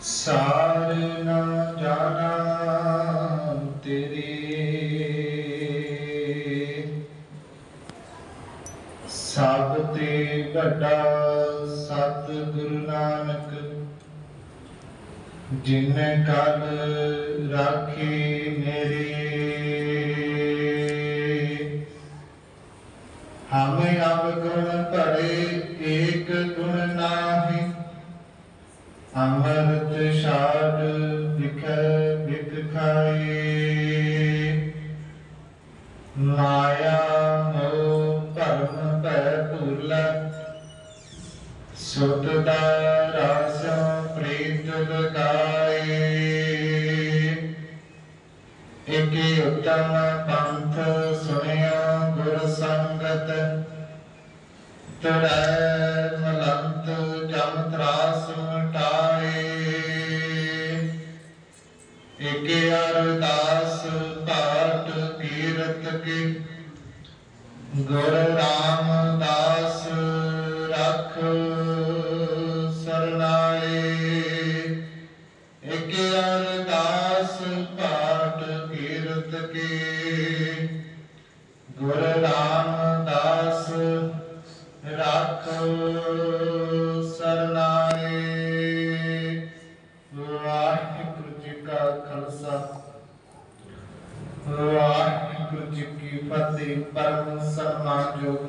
ਸਾਰ ਨਾ ਜਾਣਾ ਤੇਰੇ। ਸਭ ਤੇ ਵੱਡਾ ਸਤ ਗੁਰੂ ਨਾਨਕ, ਜਿਨ ਕਲ ਰਾਖੀ ਮੇਰੇ। ਹਮੇ ਅਬ ਗੁਣ ਭਰੇ ਅੰਮ੍ਰਿਤ ਛਾੜ ਵਿਖ ਵਿਖ ਖਾਏ ਮਾਇਆ ਮੋਹ ਭਰਮ ਭੈ ਭੁਲਾ। ਸੁਤ ਦਾ ਰਸ ਪ੍ਰੀਤ ਲਗਾਏ। ਇਕੇ ਉਤਮ ਪੰਥ ਸੁਣਿਆ ਗੁਰ ਸੰਗਤ। ਤੜੈ ਮਲੰਤ ਜਮ ਤਰਾਸ ਮਟਾਏ ਇਕੇ ਅਰਦਾਸ ਪਾਟ ਕੀਰਤ ਕੀ। ਗੁਰ ਰਾਮਦਾਸ ਰਖ ਸਰਨਾਏ। ਇਕੇ ਅਰਦਾਸ ਪਾਟ ਕੀਰਤ ਕੀ। ਗੁਰ ਜੀ ਕਾ ਖਾਲਸਾ ਵਾਹਿਗੁਰੂ ਜੀ ਕੀ ਫਤਿਹ ਪਰਮ ਸਨਮਾਨਯੋਗ।